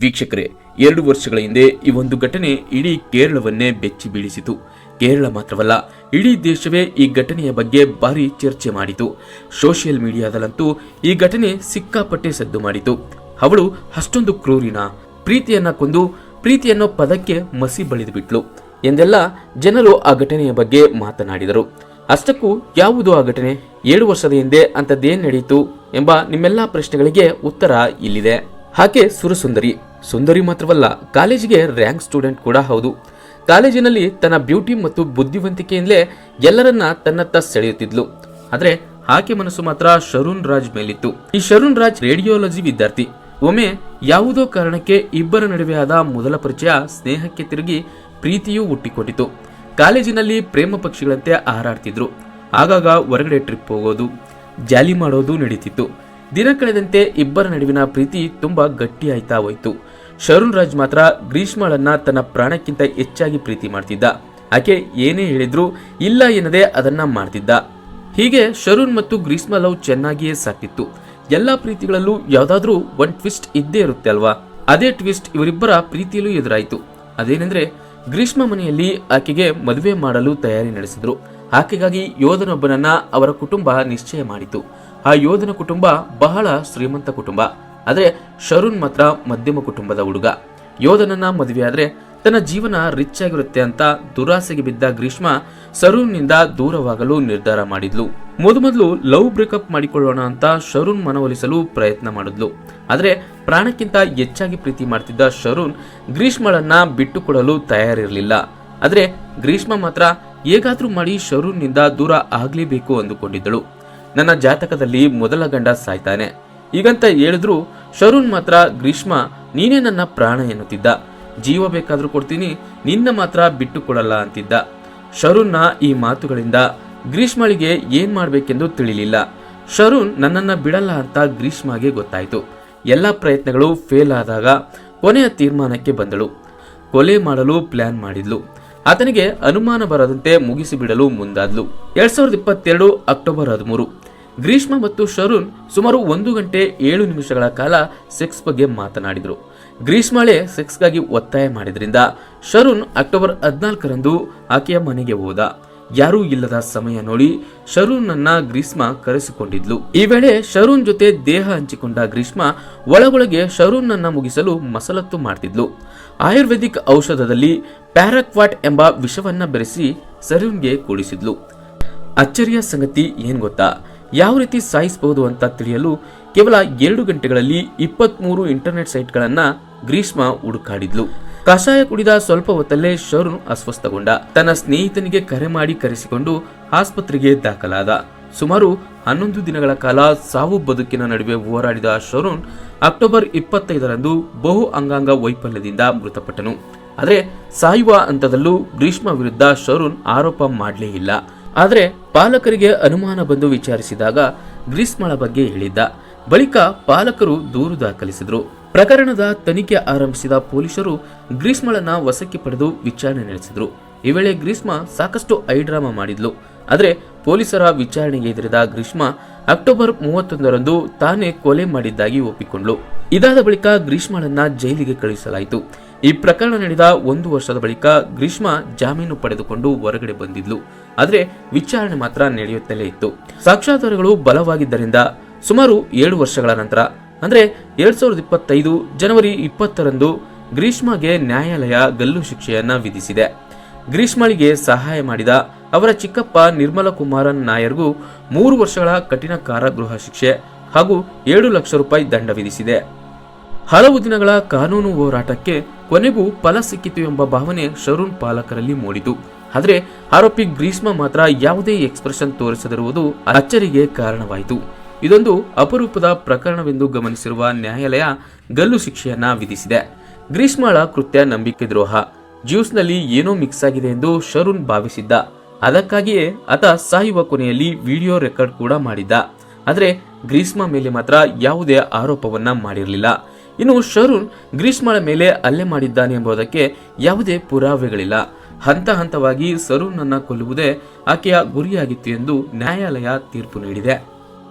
ವೀಕ್ಷಕರೇ, ಎರಡು ವರ್ಷಗಳ ಹಿಂದೆ ಈ ಒಂದು ಘಟನೆ ಇಡೀ ಕೇರಳವನ್ನೇ ಬೆಚ್ಚಿ ಬೀಳಿಸಿತು. ಕೇರಳ ಮಾತ್ರವಲ್ಲ, ಇಡೀ ದೇಶವೇ ಈ ಘಟನೆಯ ಬಗ್ಗೆ ಭಾರಿ ಚರ್ಚೆ ಮಾಡಿತು. ಸೋಷಿಯಲ್ ಮೀಡಿಯಾದಲ್ಲಂತೂ ಈ ಘಟನೆ ಸಿಕ್ಕಾಪಟ್ಟೆ ಸದ್ದು ಮಾಡಿತು. ಅವಳು ಅಷ್ಟೊಂದು ಕ್ರೂರಿನ, ಪ್ರೀತಿಯನ್ನ ಕೊಂದು, ಪ್ರೀತಿಯನ್ನೋ ಪದಕ್ಕೆ ಮಸಿ ಬಳಿದು ಬಿಟ್ಲು. ಎಂದೆಲ್ಲ ಜನರು ಆ ಘಟನೆಯ ಬಗ್ಗೆ ಮಾತನಾಡಿದರು. ಅಷ್ಟಕ್ಕೂ ಯಾವುದು ಆ ಘಟನೆ? ಏಳು ವರ್ಷದ ಹಿಂದೆ ಅಂಥದ್ದೇನು ನಡೆಯಿತು ಎಂಬ ನಿಮ್ಮೆಲ್ಲಾ ಪ್ರಶ್ನೆಗಳಿಗೆ ಉತ್ತರ ಇಲ್ಲಿದೆ. ಹಾಗೆ ಸುರಸುಂದರಿ. ಸುಂದರಿ ಮಾತ್ರವಲ್ಲ, ಕಾಲೇಜಿಗೆ ರ್ಯಾಂಕ್ ಸ್ಟೂಡೆಂಟ್ ಕೂಡ ಹೌದು. ಕಾಲೇಜಿನಲ್ಲಿ ತನ್ನ ಬ್ಯೂಟಿ ಮತ್ತು ಬುದ್ಧಿವಂತಿಕೆಯಿಂದಲೇ ಎಲ್ಲರನ್ನ ತನ್ನತ್ತ ಸೆಳೆಯುತ್ತಿದ್ಲು. ಆದರೆ ಆಕೆ ಮನಸ್ಸು ಮಾತ್ರ ಶರುಣ್ ರಾಜ್ ಮೇಲಿತ್ತು. ಈ ಶರುಣ್ ರಾಜ್ ರೇಡಿಯೋಲಜಿ ವಿದ್ಯಾರ್ಥಿ. ಒಮ್ಮೆ ಯಾವುದೋ ಕಾರಣಕ್ಕೆ ಇಬ್ಬರ ನಡುವೆ ಆದ ಮೊದಲ ಪರಿಚಯ ಸ್ನೇಹಕ್ಕೆ ತಿರುಗಿ ಪ್ರೀತಿಯೂ ಹುಟ್ಟಿಕೊಂಡಿತು ಕಾಲೇಜಿನಲ್ಲಿ ಪ್ರೇಮ ಪಕ್ಷಿಗಳಂತೆ ಹಾರಾಡ್ತಿದ್ರು. ಆಗಾಗ ಹೊರಗಡೆ ಟ್ರಿಪ್ ಹೋಗೋದು, ಜಾಲಿ ಮಾಡೋದು ನಡೀತಿತ್ತು. ದಿನ ಕಳೆದಂತೆ ಇಬ್ಬರ ನಡುವಿನ ಪ್ರೀತಿ ತುಂಬಾ ಗಟ್ಟಿಯಾಯ್ತಾ ಹೋಯ್ತು. ಶರುಣ್ ರಾಜ್ ಮಾತ್ರ ಗ್ರೀಷ್ಮಳನ್ನ ತನ್ನ ಪ್ರಾಣಕ್ಕಿಂತ ಹೆಚ್ಚಾಗಿ ಪ್ರೀತಿ ಮಾಡ್ತಿದ್ದ. ಆಕೆ ಏನೇ ಹೇಳಿದ್ರು ಇಲ್ಲ ಎನ್ನದೇ ಅದನ್ನ ಮಾಡ್ತಿದ್ದ. ಹೀಗೆ ಶರುಣ್ ಮತ್ತು ಗ್ರೀಷ್ಮ ಲವ್ ಚೆನ್ನಾಗಿಯೇ ಸಾಕಿತ್ತು ಎಲ್ಲಾ ಪ್ರೀತಿಗಳಲ್ಲೂ ಯಾವ್ದಾದ್ರೂ ಒಂದು ಟ್ವಿಸ್ಟ್ ಇದ್ದೇ ಇರುತ್ತೆ ಅಲ್ವಾ? ಅದೇ ಟ್ವಿಸ್ಟ್ ಇವರಿಬ್ಬರ ಪ್ರೀತಿಯಲ್ಲೂ ಎದುರಾಯಿತು. ಅದೇನೆಂದ್ರೆ, ಗ್ರೀಷ್ಮ ಮನೆಯಲ್ಲಿ ಆಕೆಗೆ ಮದುವೆ ಮಾಡಲು ತಯಾರಿ ನಡೆಸಿದ್ರು. ಆಕೆಗಾಗಿ ಯೋಧನೊಬ್ಬನನ್ನ ಅವರ ಕುಟುಂಬ ನಿಶ್ಚಯ ಮಾಡಿತು. ಆ ಯೋಧನ ಕುಟುಂಬ ಬಹಳ ಶ್ರೀಮಂತ ಕುಟುಂಬ. ಆದರೆ ಶರುಣ್ ಮಾತ್ರ ಮಧ್ಯಮ ಕುಟುಂಬದ ಹುಡುಗ. ಯೋಧನನ್ನ ಮದುವೆಯಾದರೆ ತನ್ನ ಜೀವನ ರಿಚ್ ಆಗಿರುತ್ತೆ ಅಂತ ದುರಾಸೆಗೆ ಬಿದ್ದ ಗ್ರೀಷ್ಮ ಶರುಣ್ನಿಂದ ದೂರವಾಗಲು ನಿರ್ಧಾರ ಮಾಡಿದ್ಲು. ಮೊದಮೊದಲು ಲವ್ ಬ್ರೇಕಪ್ ಮಾಡಿಕೊಳ್ಳೋಣ ಅಂತ ಶರುಣ್ ಮನವೊಲಿಸಲು ಪ್ರಯತ್ನ ಮಾಡಿದ್ಲು. ಆದರೆ ಪ್ರಾಣಕ್ಕಿಂತ ಹೆಚ್ಚಾಗಿ ಪ್ರೀತಿ ಮಾಡ್ತಿದ್ದ ಶರುಣ್ ಗ್ರೀಷ್ಮಳನ್ನ ಬಿಟ್ಟುಕೊಡಲು ತಯಾರಿರಲಿಲ್ಲ. ಆದರೆ ಗ್ರೀಷ್ಮ ಮಾತ್ರ ಹೇಗಾದ್ರೂ ಮಾಡಿ ಶರೂನ್ನಿಂದ ದೂರ ಆಗಲೇಬೇಕು ಅಂದುಕೊಂಡಿದ್ದಳು. ನನ್ನ ಜಾತಕದಲ್ಲಿ ಮೊದಲ ಗಂಡ ಸಾಯ್ತಾನೆ. ಈಗಂತ ಹೇಳಿದ್ರು ಶರುಣ್ ಮಾತ್ರ, ಗ್ರೀಷ್ಮ, ನೀನೇ ನನ್ನ ಪ್ರಾಣ ಎನ್ನುತ್ತಿದ್ದ. ಜೀವ ಬೇಕಾದರೂ ಕೊಡ್ತೀನಿ, ನಿನ್ನ ಮಾತ್ರ ಬಿಟ್ಟು ಕೊಡಲ್ಲ ಅಂತಿದ್ದ. ಶರುಣ್ನ ಈ ಮಾತುಗಳಿಂದ ಗ್ರೀಷ್ಮಳಿಗೆ ಏನ್ ಮಾಡಬೇಕೆಂದು ತಿಳಿಲಿಲ್ಲ. ಶರುಣ್ ನನ್ನನ್ನ ಬಿಡಲ್ಲ ಅಂತ ಗ್ರೀಷ್ಮಗೆ ಗೊತ್ತಾಯಿತು. ಎಲ್ಲ ಪ್ರಯತ್ನಗಳು ಫೇಲ್ ಆದಾಗ ಕೊನೆಯ ತೀರ್ಮಾನಕ್ಕೆ ಬಂದಳು. ಕೊಲೆ ಮಾಡಲು ಪ್ಲಾನ್ ಮಾಡಿದ್ಲು. ಆತನಿಗೆ ಅನುಮಾನ ಬರದಂತೆ ಮುಗಿಸಿಬಿಡಲು ಮುಂದಾದ್ಲು. ಎರಡ್ ಸಾವಿರದ ಇಪ್ಪತ್ತೆರಡು ಅಕ್ಟೋಬರ್ ಹದಿಮೂರು. ಗ್ರೀಷ್ಮ ಮತ್ತು ಶರುಣ್ ಸುಮಾರು ಒಂದು ಗಂಟೆ ಏಳು ನಿಮಿಷಗಳ ಕಾಲ ಸೆಕ್ಸ್ ಬಗ್ಗೆ ಮಾತನಾಡಿದರು. ಗ್ರೀಷ್ಮಳೆ ಸೆಕ್ಸ್ಗಾಗಿ ಒತ್ತಾಯ ಮಾಡಿದ್ರಿಂದ ಶರುಣ್ ಅಕ್ಟೋಬರ್ ಹದಿನಾಲ್ಕರಂದು ಆಕೆಯ ಮನೆಗೆ ಹೋದ. ಯಾರೂ ಇಲ್ಲದ ಸಮಯ ನೋಡಿ ಶರುನ್ನನ್ನ ಗ್ರೀಷ್ಮ ಕರೆಸಿಕೊಂಡಿದ್ಲು. ಈ ವೇಳೆ ಶರೂನ್ ಜೊತೆ ದೇಹ ಹಂಚಿಕೊಂಡ ಗ್ರೀಷ್ಮ ಒಳಗೊಳಗೆ ಶರುನ್ನನ್ನ ಮುಗಿಸಲು ಮಸಲತ್ತು ಮಾಡ್ತಿದ್ಲು. ಆಯುರ್ವೇದಿಕ್ ಔಷಧದಲ್ಲಿ ಪ್ಯಾರಾಕ್ವಾಟ್ ಎಂಬ ವಿಷವನ್ನ ಬೆರೆಸಿ ಶರೂನ್ಗೆ ಕೂಡಿಸಿದ್ಲು. ಅಚ್ಚರಿಯ ಸಂಗತಿ ಏನ್ ಗೊತ್ತಾ? ಯಾವ ರೀತಿ ಸಾಯಿಸಬಹುದು ಅಂತ ತಿಳಿಯಲು ಕೇವಲ ಎರಡು ಗಂಟೆಗಳಲ್ಲಿ ಇಪ್ಪತ್ಮೂರು ಇಂಟರ್ನೆಟ್ ಸೈಟ್ಗಳನ್ನ ಗ್ರೀಷ್ಮ ಹುಡುಕಾಡಿದ್ಲು. ಕಷಾಯ ಕುಡಿದ ಸ್ವಲ್ಪ ಹೊತ್ತಲ್ಲೇ ಶರುಣ್ ಅಸ್ವಸ್ಥಗೊಂಡ. ತನ್ನ ಸ್ನೇಹಿತನಿಗೆ ಕರೆ ಮಾಡಿ ಕರೆಸಿಕೊಂಡು ಆಸ್ಪತ್ರೆಗೆ ದಾಖಲಾದ. ಸುಮಾರು ಹನ್ನೊಂದು ದಿನಗಳ ಕಾಲ ಸಾವು ಬದುಕಿನ ನಡುವೆ ಹೋರಾಡಿದ ಶರುಣ್ ಅಕ್ಟೋಬರ್ ಇಪ್ಪತ್ತೈದರಂದು ಬಹು ಅಂಗಾಂಗ ವೈಫಲ್ಯದಿಂದ ಮೃತಪಟ್ಟನು. ಆದರೆ ಸಾಯುವ ಹಂತದಲ್ಲೂ ಗ್ರೀಷ್ಮ ವಿರುದ್ಧ ಶರುಣ್ ಆರೋಪ ಮಾಡಲೇ ಇಲ್ಲ. ಆದರೆ ಪಾಲಕರಿಗೆ ಅನುಮಾನ ಬಂದು ವಿಚಾರಿಸಿದಾಗ ಗ್ರೀಷ್ಮಳ ಬಗ್ಗೆ ಹೇಳಿದ್ದ. ಬಳಿಕ ಪಾಲಕರು ದೂರು ದಾಖಲಿಸಿದರು. ಪ್ರಕರಣದ ತನಿಖೆ ಆರಂಭಿಸಿದ ಪೊಲೀಸರು ಗ್ರೀಷ್ಮಳನ್ನ ವಶಕ್ಕೆ ಪಡೆದು ವಿಚಾರಣೆ ನಡೆಸಿದ್ರು. ಈ ವೇಳೆ ಗ್ರೀಷ್ಮ ಸಾಕಷ್ಟು ಐಡ್ರಾಮಾ ಮಾಡಿದ್ಲು. ಆದರೆ ಪೊಲೀಸರ ವಿಚಾರಣೆಗೆ ಎದುರಿದ ಗ್ರೀಷ್ಮ ಅಕ್ಟೋಬರ್ ಮೂವತ್ತೊಂದರಂದು ತಾನೇ ಕೊಲೆ ಮಾಡಿದ್ದಾಗಿ ಒಪ್ಪಿಕೊಂಡ್ಲು. ಇದಾದ ಬಳಿಕ ಗ್ರೀಷ್ಮಳನ್ನ ಜೈಲಿಗೆ ಕಳುಹಿಸಲಾಯಿತು. ಈ ಪ್ರಕರಣ ನಡೆದ ಒಂದು ವರ್ಷದ ಬಳಿಕ ಗ್ರೀಷ್ಮ ಜಾಮೀನು ಪಡೆದುಕೊಂಡು ಹೊರಗಡೆ ಬಂದಿದ್ಲು. ಆದರೆ ವಿಚಾರಣೆ ಮಾತ್ರ ನಡೆಯುತ್ತಲೇ ಇತ್ತು. ಸಾಕ್ಷಾಧಾರಗಳು ಬಲವಾಗಿದ್ದರಿಂದ ಸುಮಾರು ಏಳು ವರ್ಷಗಳ ನಂತರ, ಅಂದ್ರೆ ಎರಡ್ ಸಾವಿರದ ಇಪ್ಪತ್ತೈದು ಜನವರಿ ಇಪ್ಪತ್ತರಂದು ಗ್ರೀಷ್ಮಗೆ ನ್ಯಾಯಾಲಯ ಗಲ್ಲು ಶಿಕ್ಷೆಯನ್ನ ವಿಧಿಸಿದೆ. ಗ್ರೀಷ್ಮಳಿಗೆ ಸಹಾಯ ಮಾಡಿದ ಅವರ ಚಿಕ್ಕಪ್ಪ ನಿರ್ಮಲ ಕುಮಾರನ್ ನಾಯರ್ಗೂ ಮೂರು ವರ್ಷಗಳ ಕಠಿಣ ಕಾರಾಗೃಹ ಶಿಕ್ಷೆ ಹಾಗೂ ಏಳು ಲಕ್ಷ ರೂಪಾಯಿ ದಂಡ ವಿಧಿಸಿದೆ. ಹಲವು ದಿನಗಳ ಕಾನೂನು ಹೋರಾಟಕ್ಕೆ ಕೊನೆಗೂ ಫಲ ಸಿಕ್ಕಿತು ಎಂಬ ಭಾವನೆ ಶರುಣ್ ಪಾಲಕರಲ್ಲಿ ಮೂಡಿತು. ಆದರೆ ಆರೋಪಿ ಗ್ರೀಷ್ಮ ಮಾತ್ರ ಯಾವುದೇ ಎಕ್ಸ್ಪ್ರೆಷನ್ ತೋರಿಸದಿರುವುದು ಅಚ್ಚರಿಗೆ ಕಾರಣವಾಯಿತು. ಇದೊಂದು ಅಪರೂಪದ ಪ್ರಕರಣವೆಂದು ಗಮನಿಸಿರುವ ನ್ಯಾಯಾಲಯ ಗಲ್ಲು ಶಿಕ್ಷೆಯನ್ನ ವಿಧಿಸಿದೆ. ಗ್ರೀಷ್ಮಳ ಕೃತ್ಯ ನಂಬಿಕೆ ದ್ರೋಹ. ಜ್ಯೂಸ್ನಲ್ಲಿ ಏನೋ ಮಿಕ್ಸ್ ಆಗಿದೆ ಎಂದು ಶರುಣ್ ಭಾವಿಸಿದ್ದ. ಅದಕ್ಕಾಗಿಯೇ ಆತ ಸಾಯುವ ಕೊನೆಯಲ್ಲಿ ವಿಡಿಯೋ ರೆಕಾರ್ಡ್ ಕೂಡ ಮಾಡಿದ್ದ. ಆದರೆ ಗ್ರೀಷ್ಮ ಮೇಲೆ ಮಾತ್ರ ಯಾವುದೇ ಆರೋಪವನ್ನ ಮಾಡಿರಲಿಲ್ಲ. ಇನ್ನು ಶರುಣ್ ಗ್ರೀಷ್ಮಳ ಮೇಲೆ ಹಲ್ಲೆ ಮಾಡಿದ್ದಾನೆ ಎಂಬುದಕ್ಕೆ ಯಾವುದೇ ಪುರಾವೆಗಳಿಲ್ಲ. ಹಂತ ಹಂತವಾಗಿ ಸರೂನನ್ನ ಕೊಲ್ಲುವುದೇ ಆಕೆಯ ಗುರಿಯಾಗಿತ್ತು ಎಂದು ನ್ಯಾಯಾಲಯ ತೀರ್ಪು ನೀಡಿದೆ.